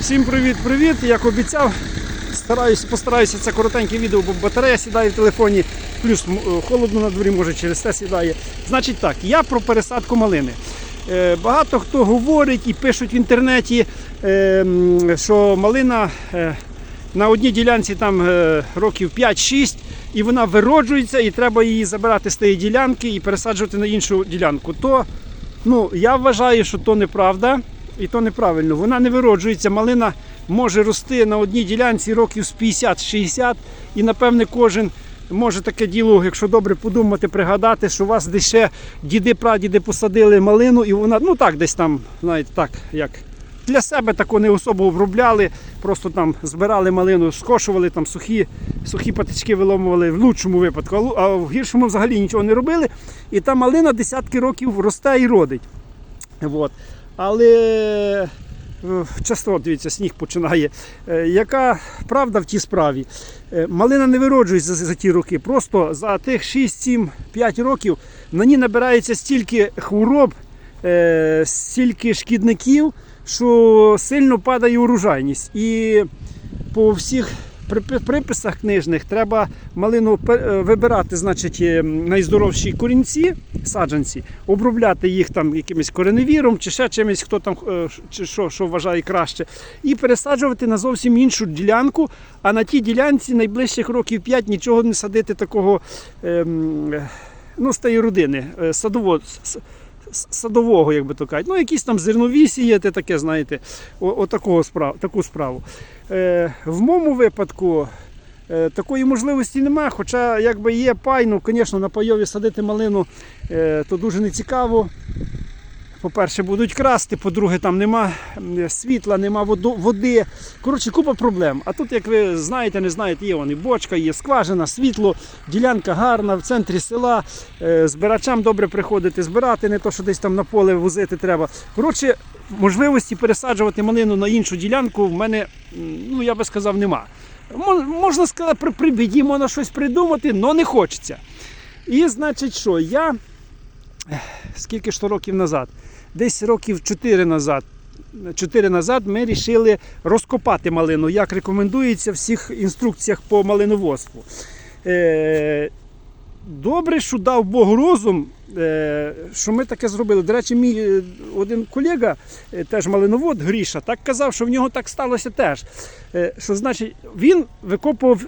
Всім привіт-привіт! Як обіцяв, стараюсь, постараюся це коротеньке відео, бо батарея сідає в телефоні, плюс е, холодно на дворі, може через те сідає. Значить так, я про пересадку малини. Е, Багато хто говорить і пишуть в інтернеті, е, що малина на одній ділянці там років 5-6, і вона вироджується, і треба її забирати з тієї ділянки і пересаджувати на іншу ділянку. То Ну, я вважаю, що то неправда і то неправильно. Вона не вироджується. Малина може рости на одній ділянці років з 50-60, і напевне кожен може таке діло, якщо добре подумати, пригадати, що у вас десь ще діди прадіди посадили малину, і вона, ну так, десь там, знаєте, так, як. Для себе тако не особо обробляли, просто там збирали малину, скошували там сухі, сухі патички виломували в лучшому випадку, а в гіршому взагалі нічого не робили. І та малина десятки років росте і родить. От. Але е, часто, дивіться, сніг починає. Е, Яка правда в тій справі? Е, Малина не вироджується за, ті роки. Просто за тих 6-7-5 років на ній набирається стільки хвороб, стільки шкідників, що сильно падає урожайність. І по всіх припи- приписах книжних треба малину е, вибирати, значить, е, найздоровші корінці, саджанці, обробляти їх там якимось кореневіром чи ще чимось, хто там е, чи що, що вважає краще, і пересаджувати на зовсім іншу ділянку. А на тій ділянці найближчих років 5 нічого не садити такого ем, ну, з тієї родини, е, садово, с- с- садового, як би то кажуть. Ну, якісь там зернові сіяти, таке, знаєте, отакого справ, таку справу. Е, в моєму випадку е, такої можливості немає, хоча якби є пай, ну, звісно, на пайові садити малину е, то дуже нецікаво. По-перше, будуть красти, по-друге, там нема світла, нема води. Коротше, купа проблем. А тут, як ви знаєте, не знаєте, є вони бочка, є скважина, світло, ділянка гарна в центрі села. Е, Збирачам добре приходити збирати, не то, що десь там на поле возити треба. Коротше, можливості пересаджувати малину на іншу ділянку в мене, ну я би сказав, нема. Можна сказати, при, біді можна щось придумати, але не хочеться. І значить, що я скільки ж то років назад? Десь років 4 назад. 4 назад ми вирішили розкопати малину, як рекомендується в всіх інструкціях по малиноводству. Добре, що дав Бог розум, е, що ми таке зробили. До речі, мій е, один колега, е, теж малиновод Гріша, так казав, що в нього так сталося теж. Що значить, він викопував,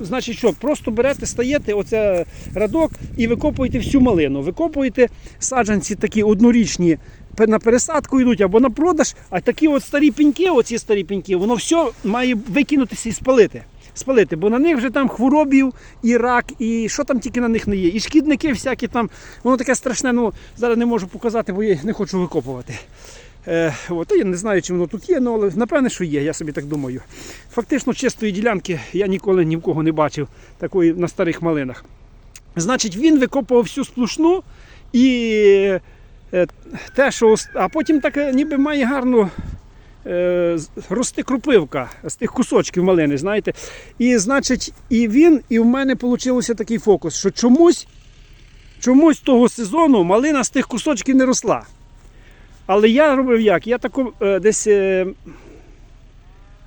значить, що просто берете, стаєте, оце радок і викопуєте всю малину. Викопуєте саджанці такі однорічні. На пересадку йдуть або на продаж, а такі от старі пеньки, оці старі пеньки, воно все має викинутися і спалити. Спалити, бо на них вже там хворобів, і рак, і що там тільки на них не є. І шкідники всякі там, воно таке страшне, ну зараз не можу показати, бо я не хочу викопувати. Е, от, я не знаю, чи воно тут є, ну, але напевне, що є, я собі так думаю. Фактично чистої ділянки я ніколи ні в кого не бачив такої на старих малинах. Значить, він викопував всю сплошну і е, те, що, а потім так е, ніби має гарну е, рости крупивка з тих кусочків малини, знаєте. І значить, і він, і в мене вийшло такий фокус, що чомусь, чомусь того сезону малина з тих кусочків не росла. Але я робив як? Я тако е, десь е,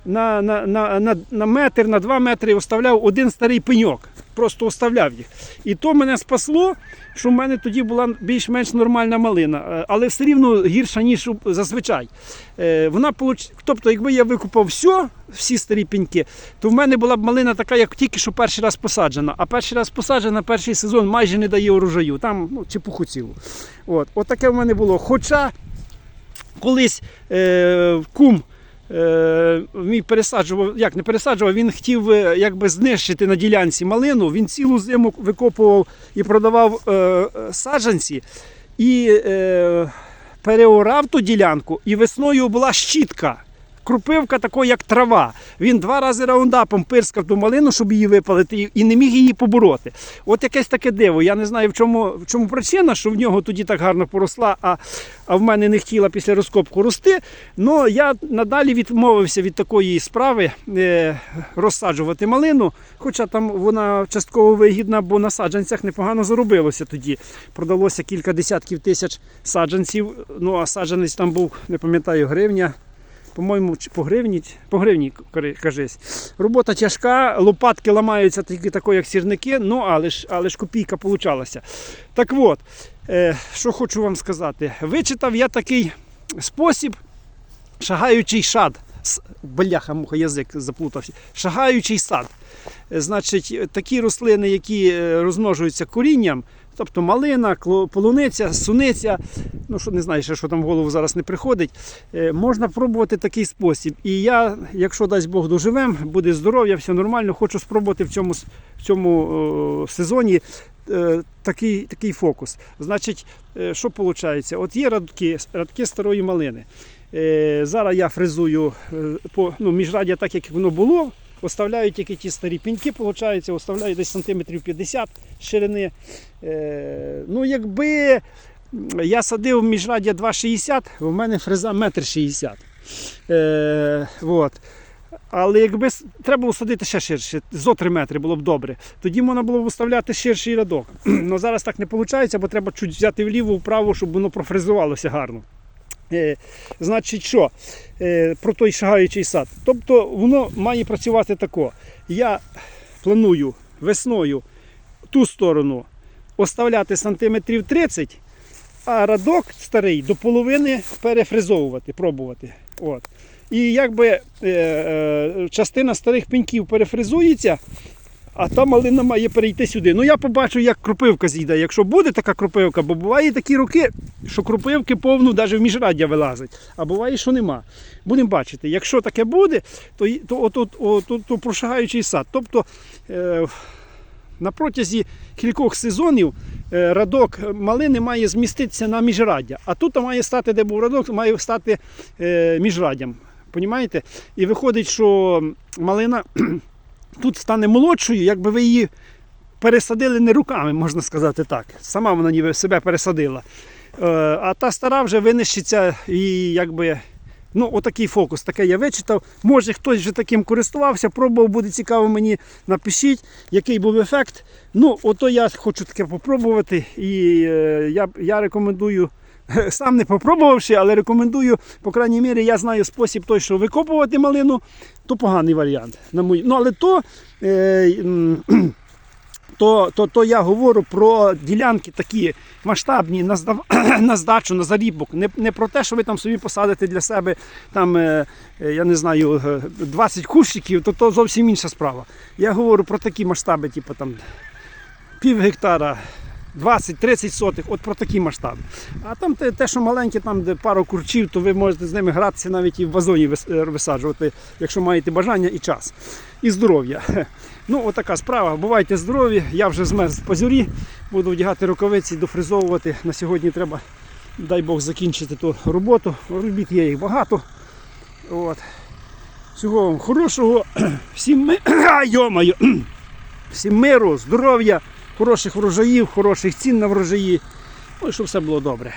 на, на, на, на, на метр, на два метри оставляв один старий пеньок. Просто оставляв їх. І то мене спасло, що в мене тоді була більш-менш нормальна малина, Е, але все рівно гірша, ніж зазвичай. Е, Вона получ... Тобто, якби я викупав все, всі старі пеньки, то в мене була б малина така, як тільки що перший раз посаджена. А перший раз посаджена, перший сезон майже не дає урожаю. Там ну, чепуху цілу. От, От таке в мене було. Хоча колись е, кум мій пересаджував, як не пересаджував, він хотів е, якби знищити на ділянці малину. Він цілу зиму викопував і продавав е, е, саджанці і е, переорав ту ділянку, і весною була щітка. Крупивка такої, як трава. Він два рази раундапом пирскав ту малину, щоб її випалити, і- не міг її побороти. От якесь таке диво. Я не знаю, в чому, в чому причина, що в нього тоді так гарно поросла, а, а в мене не хотіла після розкопку рости. Ну я надалі відмовився від такої справи е, розсаджувати малину, хоча там вона частково вигідна, бо на саджанцях непогано заробилося тоді. Продалося кілька десятків тисяч саджанців. Ну а саджанець там був, не пам'ятаю, гривня. По-моєму, по гривні, по гривні кажись. Робота тяжка, лопатки ламаються тільки тако, як сірники, ну але ж, але ж копійка получалася. Так от, е, що хочу вам сказати. Вичитав я такий спосіб, шагаючий шад. Бляха, муха, язик заплутався. Шагаючий сад. Е, Значить, такі рослини, які е, розмножуються корінням, тобто малина, полуниця, суниця, ну що не знаю, що там в голову зараз не приходить, е, можна пробувати такий спосіб. І я, якщо дасть Бог доживем, буде здоров'я, все нормально, хочу спробувати в цьому, в цьому о, сезоні е, такий, такий фокус. Значить, е, що виходить? От є радки, радки старої малини. Е, Зараз я фрезую е, по ну, міжраддя так, як воно було. Оставляю тільки ті старі піньки, виходить, оставляю десь сантиметрів 50 ширини. Е, ну, якби я садив міжраддя 2,60, у мене фреза 1,60 м. Е, от. Але якби треба було садити ще ширше, зо 3 метри було б добре. Тоді можна було б виставляти ширший рядок. Але зараз так не виходить, бо треба чуть взяти вліво, вправо, щоб воно профрезувалося гарно. Е, значить, що? Е, про той шагаючий сад. Тобто воно має працювати тако. Я планую весною ту сторону оставляти сантиметрів 30, а радок старий до половини перефрезовувати, пробувати. От. І якби е, частина старих пеньків перефрезується, а та малина має перейти сюди. Ну я побачу, як кропивка зійде, якщо буде така кропивка, бо буває такі роки, що кропивки повну навіть в міжраддя вилазить, а буває, що нема. Будемо бачити, якщо таке буде, то, то, от, от, от, то прошагаючий сад. Тобто е, на протязі кількох сезонів е, радок малини має зміститися на міжраддя. А тут має стати, де був радок, має стати е, міжраддям. Понімаєте? І виходить, що малина тут стане молодшою, якби ви її пересадили не руками, можна сказати так. Сама вона ніби себе пересадила. Е, А та стара вже винищиться і якби. Ну, отакий фокус, таке я вичитав. Може хтось вже таким користувався, пробував, буде цікаво мені. Напишіть, який був ефект. Ну, ото я хочу таке попробувати. І е, я, я рекомендую, сам не попробувавши, але рекомендую, по крайній мірі, я знаю спосіб той, що викопувати малину, то поганий варіант. На мій. Ну, але то. Е, то, то, то я говорю про ділянки такі масштабні на, здав... на здачу, на зарібок. Не, не про те, що ви там собі посадите для себе там, е, е, я не знаю, е, 20 кущиків, то, то зовсім інша справа. Я говорю про такі масштаби, типу там пів гектара. 20-30 сотих, от про такі масштаби. А там те, те, що маленьке, там де пару курчів, то ви можете з ними гратися навіть і в вазоні е, висаджувати, якщо маєте бажання і час. І здоров'я. Ну, отака справа. Бувайте здорові. Я вже змерз по зорі, буду вдягати рукавиці, дофризовувати. На сьогодні треба, дай Бог, закінчити ту роботу. Робіт є їх багато. От. Всього вам хорошого. Всім ми... А, йомаю! Всім миру, здоров'я, хороших врожаїв, хороших цін на врожаї. Ну і щоб все було добре.